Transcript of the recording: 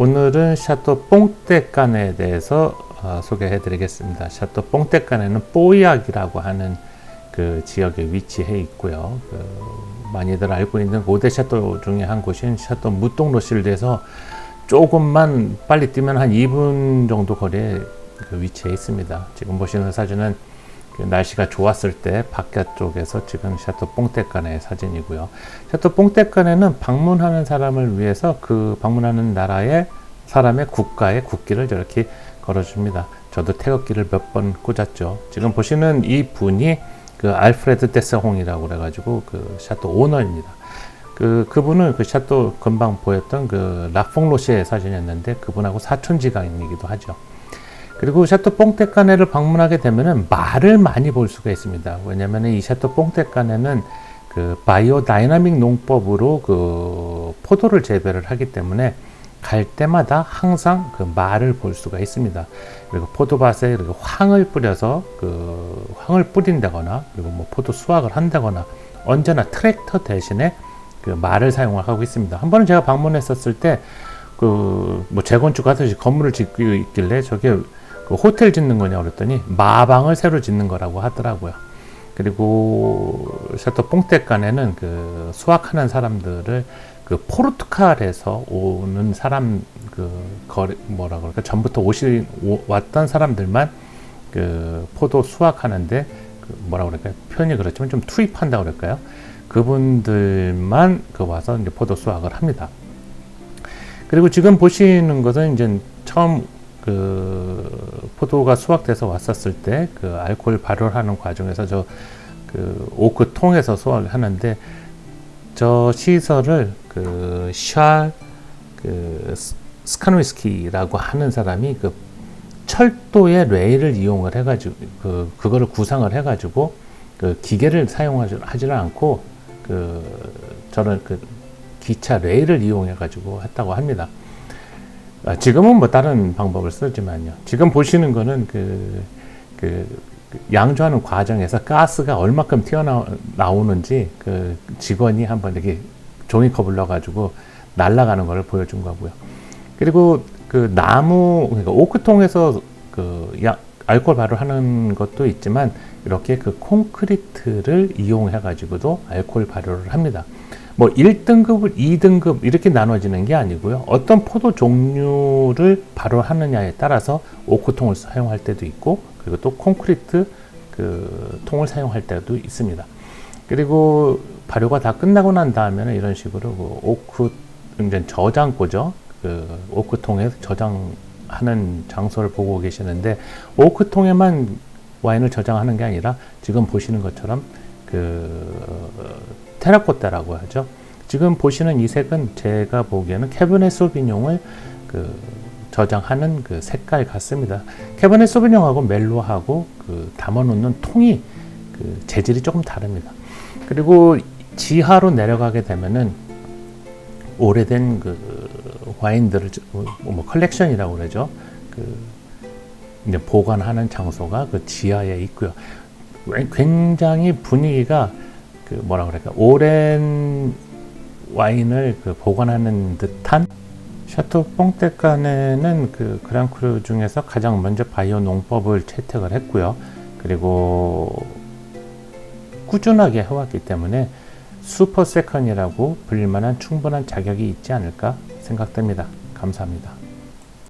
오늘은 샤또 뽕떼간에 대해서 어, 소개해 드리겠습니다. 샤또 뽕떼간에는 뽀이악이라고 하는 그 지역에 위치해 있고요. 그 많이들 알고 있는 5대 샤또 중에 한 곳인 샤또 무똥 로실드에서 조금만 빨리 뛰면 한 2분 정도 거리에 그 위치해 있습니다. 지금 보시는 사진은 그 날씨가 좋았을 때 바깥쪽에서 찍은 샤또 뽕떼간의 사진이고요. 샤또 뽕떼간에는 방문하는 사람을 위해서 그 방문하는 나라의 사람의 국가의 국기를 저렇게 걸어줍니다. 저도 태극기를 몇 번 꽂았죠. 지금 보시는 이 분이 그 알프레드 데스홍이라고 그래가지고 그 샤또 오너입니다. 그 그분은 그 샤또 금방 보였던 그 라퐁로시의 사진이었는데 그분하고 사촌지간이기도 하죠. 그리고 샤또 뽕떼카네를 방문하게 되면은 말을 많이 볼 수가 있습니다. 왜냐하면 이 샤또 뽕떼카네는 그 바이오 다이나믹 농법으로 그 포도를 재배를 하기 때문에 갈 때마다 항상 그 말을 볼 수가 있습니다. 그리고 포도밭에 그리고 황을 뿌려서 그 황을 뿌린다거나 그리고 뭐 포도 수확을 한다거나 언제나 트랙터 대신에 그 말을 사용을 하고 있습니다. 한 번은 제가 방문했었을 때 그 뭐 재건축 하듯이 건물을 짓고 있길래 저게 그 호텔 짓는 거냐고 그랬더니 마방을 새로 짓는 거라고 하더라고요. 그리고 샤또 뽕떼간에는 그 수확하는 사람들을 그 포르투갈에서 오는 사람 그 거리 뭐라 그럴까 전부터 오시 오, 왔던 사람들만 그 포도 수확하는데 그 뭐라 그럴까요 표현이 그렇지만 좀 투입한다 고 그럴까요 그분들만 그 와서 이제 포도 수확을 합니다. 그리고 지금 보시는 것은 이제 처음 그 포도가 수확돼서 왔었을 때 그 알코올 발효하는 과정에서 저 그 오크 통에서 수확을 하는데 저 시설을 그 샤, 그 스카노이스키라고 하는 사람이 그 철도의 레일을 이용을 해가지고 그 그거를 구상을 해가지고 그 기계를 사용하지는 않고 그 저는 그 기차 레일을 이용해가지고 했다고 합니다. 아, 지금은 뭐 다른 방법을 쓰지만요. 지금 보시는 거는 그, 그, 양조하는 과정에서 가스가 얼마큼 튀어나오는지 그 직원이 한번 이렇게 종이컵을 넣어가지고 날아가는 것을 보여준 거고요. 그리고 그 나무, 그러니까 오크통에서 그 야, 알코올 발효하는 것도 있지만 이렇게 그 콘크리트를 이용해가지고도 알코올 발효를 합니다. 뭐 1등급을 2등급 이렇게 나눠지는 게 아니고요. 어떤 포도 종류를 발효하느냐에 따라서 오크통을 사용할 때도 있고 그리고 또 콘크리트 그 통을 사용할 때도 있습니다. 그리고 발효가 다 끝나고 난 다음에는 이런 식으로 그 오크 이제 저장고죠. 그 오크통에 저장하는 장소를 보고 계시는데 오크통에만 와인을 저장하는 게 아니라 지금 보시는 것처럼 그 테라코타라고 하죠. 지금 보시는 이 색은 제가 보기에는 캐버네 소비뇽을 그 저장하는 그 색깔 같습니다. 캐버네 소비뇽하고 멜로하고 그 담아놓는 통이 그 재질이 조금 다릅니다. 그리고 지하로 내려가게 되면은 오래된 그 와인들을 뭐 컬렉션이라고 그러죠. 그 이제 보관하는 장소가 그 지하에 있고요. 굉장히 분위기가 그 뭐라 그럴까 오랜 와인을 그 보관하는 듯한 샤토 뽕떼칸에는 그 그랑크루 중에서 가장 먼저 바이오 농법을 채택을 했고요. 그리고 꾸준하게 해왔기 때문에 슈퍼 세컨이라고 불릴 만한 충분한 자격이 있지 않을까 생각됩니다. 감사합니다.